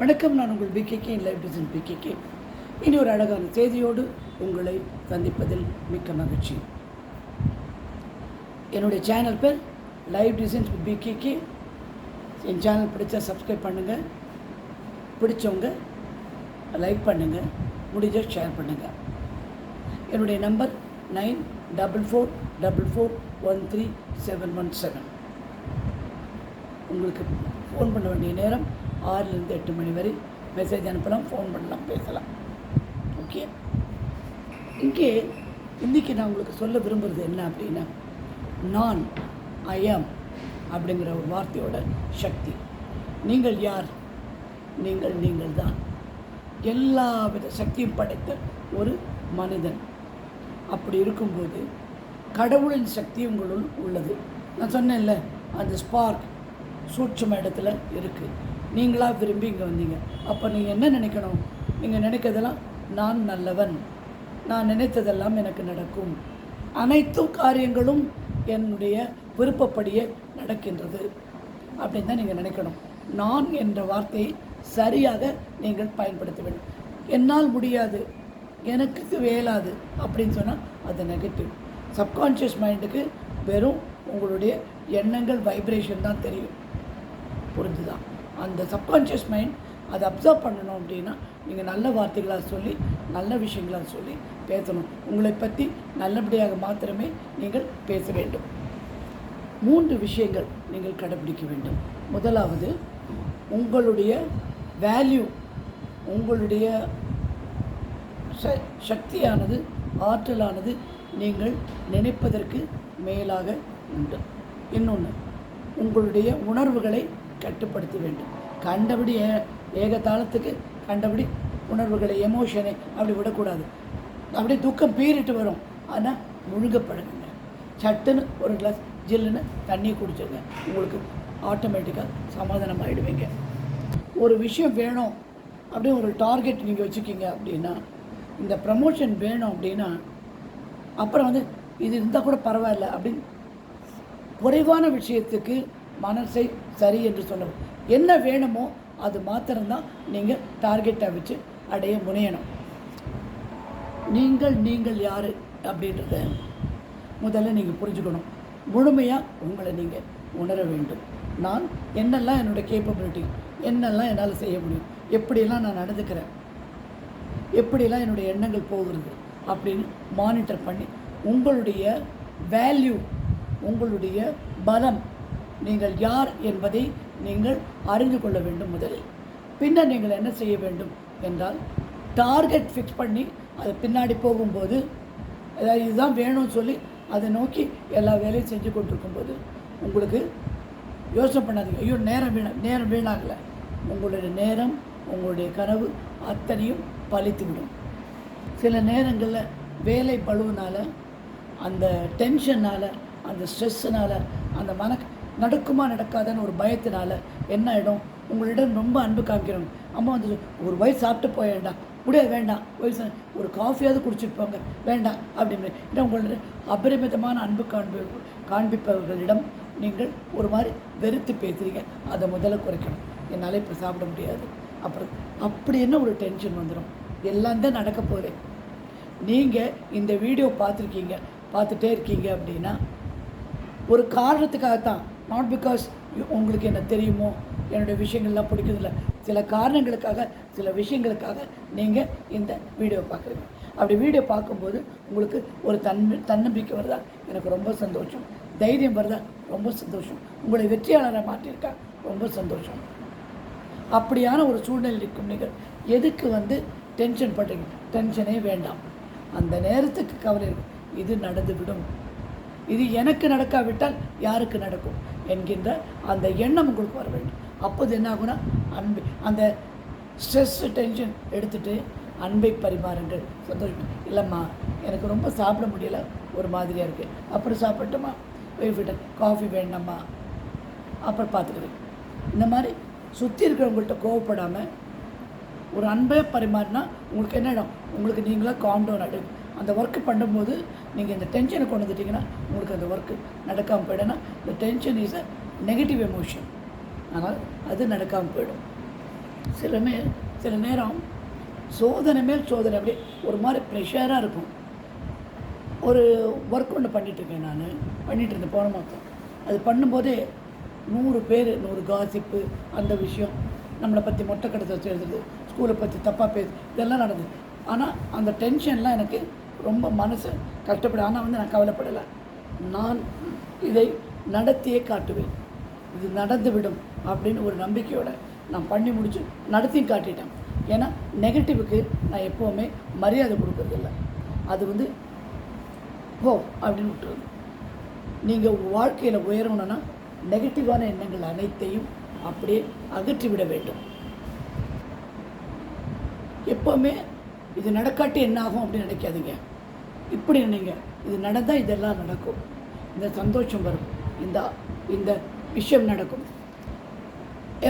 வணக்கம் நான் உங்கள் பிகேகே லைவ் டிசைன் பிகேகே இனி ஒரு அழகான செய்தியோடு உங்களை சந்திப்பதில் மிக்க மகிழ்ச்சி. என்னுடைய சேனல் பேர் லைவ் டிசைன்ஸ் பிகேகே என் சேனல் பிடிச்சா சப்ஸ்கிரைப் பண்ணுங்கள் பிடிச்சவங்க லைக் பண்ணுங்கள் முடிஞ்ச ஷேர் பண்ணுங்கள் என்னுடைய number nine double four double four one three seven one seven உங்களுக்கு ஃபோன் பண்ண வேண்டிய நேரம் ஆறுலேருந்து எட்டு மணி வரை மெசேஜ் அனுப்பலாம் ஃபோன் பண்ணலாம் பேசலாம். ஓகே இங்கே இன்றைக்கி நான் உங்களுக்கு சொல்ல விரும்புகிறது என்ன அப்படின்னா நான் ஐஎம் அப்படிங்கிற ஒரு வார்த்தையோட சக்தி. நீங்கள் யார்? நீங்கள் நீங்கள் தான் எல்லா வித சக்தியும் படைத்த ஒரு மனிதன். அப்படி இருக்கும்போது கடவுளின் சக்தி உங்களுள் உள்ளது. நான் சொன்னேன்ல அந்த ஸ்பார்க் சூட்சம இடத்துல இருக்குது நீங்களாக விரும்பி இங்கே வந்தீங்க. அப்போ நீங்கள் என்ன நினைக்கணும்? நீங்கள் நினைக்கிறதெல்லாம் நான் நல்லவன். நான் நினைத்ததெல்லாம் எனக்கு நடக்கும். அனைத்து காரியங்களும் என்னுடைய விருப்பப்படியே நடக்கின்றது. அப்படின்னு தான் நீங்கள் நினைக்கணும். நான் என்ற வார்த்தையை சரியாக நீங்கள் பயன்படுத்த வேண்டும். என்னால் முடியாது. எனக்கு வேலாது. அப்படின்னு சொன்னால் அது நெகட்டிவ் சப்கான்ஷியஸ் மைண்டுக்கு வெறும் உங்களுடைய எண்ணங்கள் வைப்ரேஷன் தான் தெரியும். புரிஞ்சுதான் அந்த சப்கான்ஷியஸ் மைண்ட் அதை அப்சர்வ் பண்ணணும் அப்படின்னா நீங்கள் நல்ல வார்த்தைகளாக சொல்லி நல்ல விஷயங்களாக சொல்லி பேசணும். உங்களை பற்றி நல்லபடியாக மாத்திரமே நீங்கள் பேச வேண்டும். மூன்று விஷயங்கள் நீங்கள் கடைபிடிக்க வேண்டும். முதலாவது உங்களுடைய வேல்யூ உங்களுடைய ச சக்தியானது ஆற்றலானது நீங்கள் நினைப்பதற்கு மேலாக உண்டு. இன்னொன்று உங்களுடைய உணர்வுகளை கட்டுப்படுத்த வேண்டும். கண்டபடி ஏ ஏகத்தாளத்துக்கு கண்டபடி உணர்வுகளை எமோஷனை அப்படி விடக்கூடாது. அப்படியே துக்கம் பீறிட்டு வரும். ஆனால் முழுங்கப்படுங்க. சட்டுன்னு ஒரு கிளாஸ் ஜில்லுன்னு தண்ணி குடிச்சிருங்க உங்களுக்கு ஆட்டோமேட்டிக்காக சமாதானம் ஆகிடுவீங்க ஒரு விஷயம் வேணும் அப்படின்னு ஒரு டார்கெட் நீங்கள் வச்சுக்கிங்க அப்படின்னா இந்த ப்ரமோஷன் வேணும் அப்படின்னா அப்புறம் வந்து இது இருந்தால் கூட பரவாயில்ல அப்படின்னு குறைவான விஷயத்துக்கு மனசை சரி என்று சொல்லணும் என்ன வேணுமோ அது மாத்திரம்தான் நீங்கள் டார்கெட்டை வச்சு அடைய முனையணும். நீங்கள் நீங்கள் யார் அப்படின்றத முதல்ல நீங்கள் புரிஞ்சுக்கணும். முழுமையாக உங்களை நீங்கள் உணர வேண்டும். நான் என்னெல்லாம் என்னோடய கேப்பபிலிட்டி என்னெல்லாம் என்னால் செய்ய முடியும் எப்படியெல்லாம் நான் நடந்துக்கிறேன் எப்படியெல்லாம் என்னுடைய எண்ணங்கள் போகிறது அப்படின்னு மானிட்டர் பண்ணி உங்களுடைய வேல்யூ உங்களுடைய பலம் நீங்கள் யார் என்பதை நீங்கள் அறிந்து கொள்ள வேண்டும் முதலில். பின்னர் நீங்கள் என்ன செய்ய வேண்டும் என்றால் டார்கெட் ஃபிக்ஸ் பண்ணி அது பின்னாடி போகும்போது அதாவது இதுதான் வேணும்னு சொல்லி அதை நோக்கி எல்லா வேலையும் செஞ்சு கொண்டிருக்கும்போது உங்களுக்கு யோசனை பண்ணாதீங்க. ஐயோ நேரம் வீண நேரம் வீணாகலை. உங்களுடைய நேரம் உங்களுடைய கனவு அத்தனையும் பழித்துவிடும். சில நேரங்களில் வேலை பழுவுனால் அந்த டென்ஷனால் அந்த ஸ்ட்ரெஸ்ஸுனால் அந்த மன நடக்குமா நடக்காதான்னு ஒரு பயத்தினால என்ன ஆகிடும் உங்களிடம் ரொம்ப அன்பு காமிக்கிறோம் அம்மா வந்து ஒரு வயசு சாப்பிட்டு போயிடா முடியாது வேண்டாம். வயசு ஒரு காஃபியாவது குடிச்சிட்டு போங்க. வேண்டாம். அப்படின்னு. ஏன்னா உங்களுடைய அபரிமிதமான அன்பு காண்பி காண்பிப்பவர்களிடம் நீங்கள் ஒரு மாதிரி வெறுத்து பேசுகிறீங்க அதை முதல்ல குறைக்கணும். என்னால் இப்போ சாப்பிட முடியாது. அப்புறம் அப்படி என்ன ஒரு டென்ஷன் வந்துடும் எல்லாம் தான் நடக்க போகிறேன் நீங்கள் இந்த வீடியோ பார்த்துருக்கீங்க. பார்த்துட்டே இருக்கீங்க அப்படின்னா ஒரு காரணத்துக்காகத்தான் நாட் பிகாஸ் உங்களுக்கு என்ன தெரியுமோ என்னுடைய விஷயங்கள்லாம் பிடிக்கிறதில்ல. சில காரணங்களுக்காக சில விஷயங்களுக்காக நீங்கள் இந்த வீடியோ பார்க்குறீங்க. அப்படி வீடியோ பார்க்கும்போது உங்களுக்கு ஒரு தன்மை தன்னம்பிக்கை வருதா? எனக்கு ரொம்ப சந்தோஷம். தைரியம் வருதா? ரொம்ப சந்தோஷம். உங்களை வெற்றியாளரை மாற்றியிருக்கா? ரொம்ப சந்தோஷம். அப்படியான ஒரு சூழ்நிலை இருக்கும் நீங்கள். எதுக்கு வந்து டென்ஷன் பண்ணுறீங்க டென்ஷனே வேண்டாம். அந்த நேரத்துக்கு கவலை இருக்கும் இது நடந்துவிடும். இது எனக்கு நடக்காவிட்டால் யாருக்கு நடக்கும்? என்கின்ற அந்த எண்ணம் உங்களுக்கு வர வேண்டும். அப்போது என்ன ஆகுனா அன்பு அந்த ஸ்ட்ரெஸ் டென்ஷன் எடுத்துகிட்டு அன்பை பரிமாறுங்கள். சந்தோஷம். இல்லைம்மா எனக்கு ரொம்ப சாப்பிட முடியல. ஒரு மாதிரியாக இருக்குது அப்புறம் சாப்பிட்டுமா ஒய்ஃபிட்ட காஃபி வேண்டாம்மா. அப்புறம் பார்த்துக்கிறேன் இந்த மாதிரி சுற்றி இருக்கிறவங்கள்ட்ட கோவப்படாமல் ஒரு அன்பை பரிமாறினா உங்களுக்கு என்ன இடம்? உங்களுக்கு நீங்களாக காம் டவுன் ஆகிடும் அந்த ஒர்க்கு பண்ணும்போது நீங்கள் இந்த டென்ஷனை கொண்டு வந்துட்டீங்கன்னா உங்களுக்கு அந்த ஒர்க்கு நடக்காமல் போயிடும்னா இந்த tension is a negative emotion ஆனால் அது நடக்காமல் போயிடும். சில மே சில நேரம் சோதனை மேல் சோதனை அப்படியே ஒரு மாதிரி ப்ரெஷராக இருக்கும். ஒரு ஒர்க் ஒன்று பண்ணிகிட்ருக்கேன் நான். பண்ணிகிட்டு இருந்தேன் போன மாதம் அது பண்ணும்போதே நூறு பேர் நூறு காசிப்பு அந்த விஷயம் நம்மளை பற்றி மொட்டை கடைசி வச்சு எழுதுறது ஸ்கூலை பற்றி தப்பாக பேசு இதெல்லாம் நடந்தது. ஆனால் அந்த டென்ஷன்லாம் எனக்கு ரொம்ப மனசு கஷ்டப்படும் ஆனால் வந்து நான் கவலைப்படலை. நான் இதை நடத்தியே காட்டுவேன். இது நடந்துவிடும் அப்படின்னு ஒரு நம்பிக்கையோடு நான் பண்ணி முடிச்சு நடத்தியும் காட்டிட்டேன். ஏன்னா நெகட்டிவுக்கு நான் எப்போவுமே மரியாதை கொடுக்கறதில்ல. அது வந்து ஓ அப்படின்னு விட்டுருது. நீங்கள் வாழ்க்கையில் உயரணும்னா நெகட்டிவான எண்ணங்கள் அனைத்தையும் அப்படியே அகற்றிவிட வேண்டும். எப்போவுமே இது நடக்காட்டி என்ன ஆகும் அப்படின்னு நினைக்காதீங்க. இப்படி நினைங்க. இது நடந்தால் இதெல்லாம் நடக்கும். இந்த சந்தோஷம் வரும். இந்த இந்த விஷயம் நடக்கும்.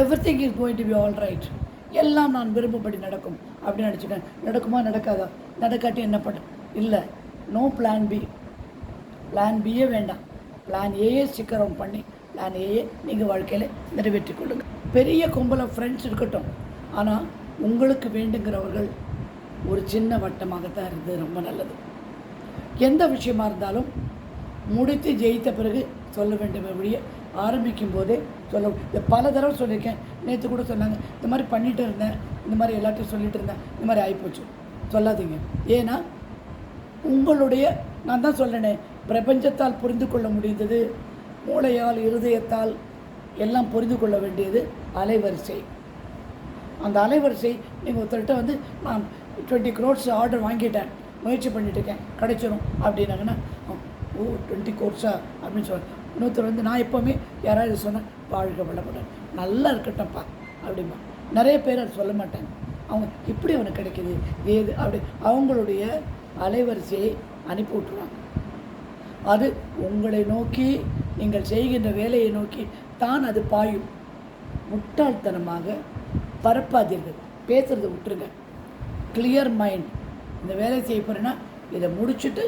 Everything is going to be all right எல்லாம் நான் விரும்பப்படி நடக்கும். அப்படின்னு நினச்சிட்டேன் நடக்குமா நடக்காதா? நடக்காட்டி என்ன பண்ண இல்லை. நோ பிளான் பி பிளான் பியே வேண்டாம். பிளான் ஏயே சிக்கரம் பண்ணி பிளான் ஏயே நீங்கள் வாழ்க்கையில் நிறைவேற்றி கொள்ளுங்கள் பெரிய கும்பல ஃப்ரெண்ட்ஸ் இருக்கட்டும். ஆனால் உங்களுக்கு வேண்டுங்கிறவர்கள் ஒரு சின்ன வட்டமாகத்தான் இருந்தது ரொம்ப நல்லது. எந்த விஷயமா இருந்தாலும் முடித்து ஜெயித்த பிறகு சொல்ல வேண்டும் ஒழிய ஆரம்பிக்கும் போதே சொல்ல பல தடவை சொல்லியிருக்கேன். நேற்று கூட சொன்னாங்க இந்த மாதிரி பண்ணிட்டு இருந்தேன் இந்த மாதிரி எல்லாத்தையும் சொல்லிட்டு இருந்தேன் இந்த மாதிரி ஆகிப்போச்சு சொல்லாதீங்க. ஏன்னா உங்களுடைய நான் தான் சொல்லேனே பிரபஞ்சத்தால் புரிந்து கொள்ள முடிந்தது மூளையால் இருதயத்தால் எல்லாம் புரிந்து கொள்ள வேண்டியது அலைவரிசை. அந்த அலைவரிசை நீங்கள் ஒருத்தர்கிட்ட வந்து நான் டுவெண்ட்டி க்ரோட்ஸ் ஆர்டர் வாங்கிட்டேன். முயற்சி பண்ணிட்டுருக்கேன். கிடச்சிரும் கிடைச்சிரும் அப்படின்னாங்கன்னா ஓ டுவெண்ட்டி கோர்ஸா அப்படின்னு சொல்கிறேன் இன்னொருத்தர் வந்து நான் எப்போவுமே யாராவது சொன்னேன் வாழ்க வளமுடன். நல்லா இருக்கட்டும்ப்பா. அப்படிம்பா. நிறைய பேர் அதை சொல்ல மாட்டாங்க. அவங்க இப்படி அவனுக்கு கிடைக்குது. ஏது? அப்படி அவங்களுடைய அலைவரிசையை அனுப்பி விட்ருவாங்க அது உங்களை நோக்கி நீங்கள் செய்கின்ற வேலையை நோக்கி தான் அது பாயும். முட்டாள்தனமாக பரப்பாதீர்கள். பேசுறதை விட்டுருங்க. கிளியர் மைண்ட் இந்த வேலையை செய்ய போகிறேன்னா இதை முடிச்சுட்டு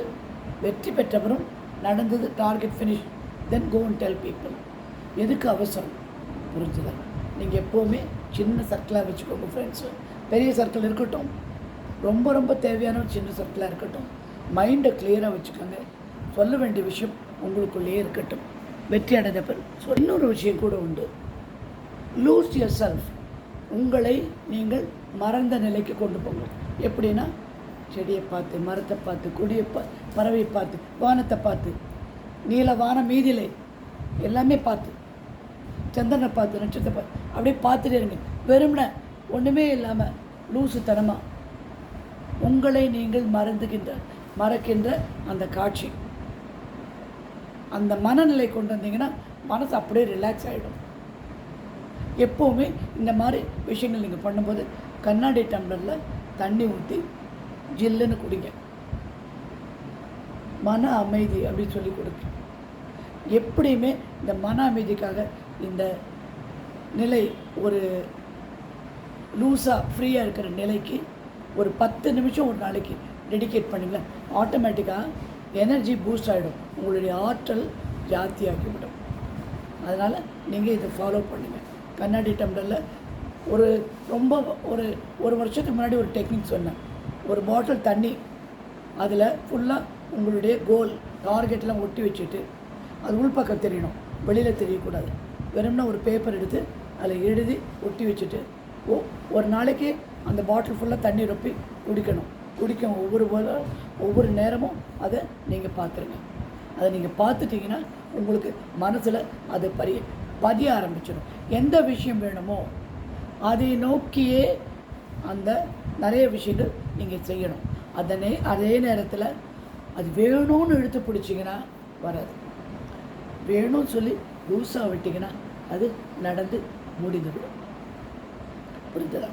வெற்றி பெற்றவரும் நடந்தது target finish then go and tell people எதுக்கு அவசரம்? புரிஞ்சுதா? நீங்கள் எப்போவுமே சின்ன சர்க்கிளாக வச்சுக்கோங்க ஃப்ரெண்ட்ஸு பெரிய சர்க்கிள் இருக்கட்டும். ரொம்ப ரொம்ப தேவையான ஒரு சின்ன சர்க்கிளாக இருக்கட்டும். மைண்டை கிளியராக வச்சுக்கோங்க. சொல்ல வேண்டிய விஷயம் உங்களுக்குள்ளேயே இருக்கட்டும். வெற்றி அடைந்த பிறகு ஸோ இன்னொரு விஷயம் கூட உண்டு. லூஸ் யர் செல்ஃப் உங்களை நீங்கள் மறந்த நிலைக்கு கொண்டு போங்க எப்படின்னா செடியை பார்த்து மரத்தை பார்த்து கொடியை பா பறவையை பார்த்து வானத்தை பார்த்து நீல வானம் மீதிலே எல்லாமே பார்த்து சந்திரனை பார்த்து நட்சத்திரத்தை பார்த்து அப்படியே பார்த்துட்டே இருங்க. வெறுமனே ஒன்றுமே இல்லாமல் லூசுத்தனமாக உங்களை நீங்கள் மறந்துகின்ற மறக்கின்ற அந்த காட்சி. அந்த மனநிலை கொண்டு வந்தீங்கன்னா மனசு அப்படியே ரிலாக்ஸ் ஆகிடும் எப்போவுமே இந்த மாதிரி விஷயங்கள் நீங்கள் பண்ணும்போது கண்ணாடி டம்ளரில் தண்ணி ஊற்றி ஜில்லுன்னு குடிங்க. மன அமைதி அப்படின்னு சொல்லி கொடுங்க. எப்படியுமே இந்த மன அமைதிக்காக இந்த நிலை ஒரு லூஸாக ஃப்ரீயாக இருக்கிற நிலைக்கு ஒரு பத்து நிமிஷம் ஒரு நாளைக்கு டெடிகேட் பண்ணுங்களேன் ஆட்டோமேட்டிக்காக எனர்ஜி பூஸ்ட் ஆகிடும் உங்களுடைய ஆற்றல் ஜாஸ்தியாகிவிடும். அதனால் நீங்கள் இதை ஃபாலோ பண்ணுங்கள் கண்ணாடி டம்ளரில் ஒரு ரொம்ப ஒரு ஒரு வருஷத்துக்கு முன்னாடி ஒரு டெக்னிக் சொன்னேன். ஒரு பாட்டில் தண்ணி அதில் ஃபுல்லாக உங்களுடைய கோல் டார்கெட்லாம் ஒட்டி வச்சுட்டு அது உள்பக்கம் தெரியணும். வெளியில் தெரியக்கூடாது. வெறும்னா ஒரு பேப்பர் எடுத்து அதில் எழுதி ஒட்டி வச்சுட்டு ஓ ஒரு நாளைக்கு அந்த பாட்டில் ஃபுல்லாக தண்ணி ரொப்பி குடிக்கணும். குடிக்கும் ஒவ்வொரு ஒவ்வொரு நேரமும் அதை நீங்கள் பார்த்துருங்க அதை நீங்கள் பார்த்துட்டிங்கன்னா உங்களுக்கு மனசில் அது பரிய பதிய ஆரம்பிச்சிடும். எந்த விஷயம் வேணுமோ அதை நோக்கியே அந்த நிறைய விஷயங்கள் நீங்கள் செய்யணும். அதனே அதே நேரத்தில் அது வேணும்னு இழுத்து பிடிச்சிங்கன்னா வராது. வேணும்னு சொல்லி லூஸாக விட்டிங்கன்னா அது நடந்து முடிந்துவிடும். புரிஞ்சதா?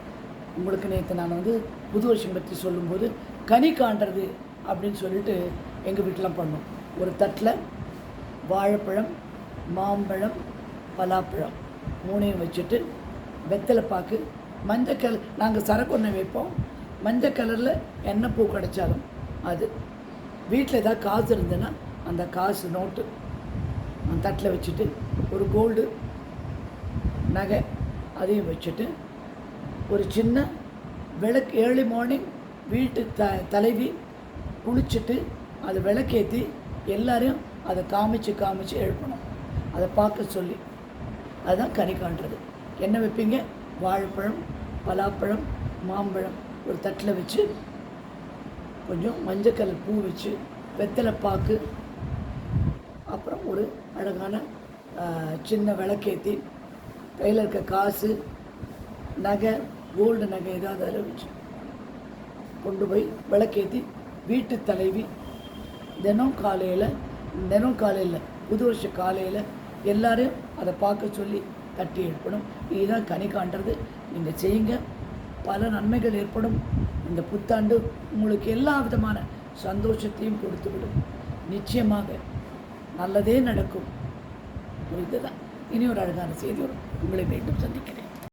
உங்களுக்கு நேற்று நான் வந்து புது வருஷம் பற்றி சொல்லும்போது கனி காண்றது அப்படின்னு சொல்லிட்டு எங்கள் வீட்டிலாம் பண்ணோம். ஒரு தட்டில் வாழைப்பழம் மாம்பழம் பலாப்பழம் மூணையும் வச்சுட்டு வெத்தலை பாக்கு மஞ்சள் கலர் நாங்கள் சரக்கு ஒன்று வைப்போம். மஞ்சள் கலரில் எண்ணெய் பூ கிடைச்சாலும் அது. வீட்டில் ஏதாவது காசு இருந்ததுன்னா அந்த காசு நோட்டு அந்த தட்டில் வச்சுட்டு ஒரு கோல்டு நகை அதையும் வச்சுட்டு ஒரு சின்ன விளக்கு ஏர்லி மார்னிங் வீட்டு த தலைவி குளிச்சுட்டு அது விளக்கேற்றி எல்லாரையும் அதை காமிச்சு காமிச்சு எழுப்பணும். அதை பார்க்க சொல்லி. அதுதான் கனி காண்றது. என்ன வைப்பீங்க? வாழைப்பழம் பலாப்பழம் மாம்பழம். ஒரு தட்டில் வச்சு கொஞ்சம் மஞ்சள் கலர் பூ வச்சு வெத்தலை பாக்கு அப்புறம் ஒரு அழகான சின்ன விளக்கேற்றி கையில் இருக்க காசு நகை கோல்டு நகை ஏதாவது அதில் வச்சு கொண்டு போய் விளக்கேற்றி வீட்டு தலைவி தினம் காலையில் தினம் காலையில் புது வருஷ காலையில் எல்லாரையும் அதை பார்க்க சொல்லி தட்டி ஏற்படும். இதுதான் கனி காண்றது. நீங்கள் செய்யுங்க. பல நன்மைகள் ஏற்படும். இந்த புத்தாண்டு உங்களுக்கு எல்லா விதமான சந்தோஷத்தையும் கொடுத்து விடும் நிச்சயமாக நல்லதே நடக்கும். புரிந்ததா? இனி ஒரு அழகான செய்தியோடு உங்களை மீண்டும் சந்திக்கிறேன்.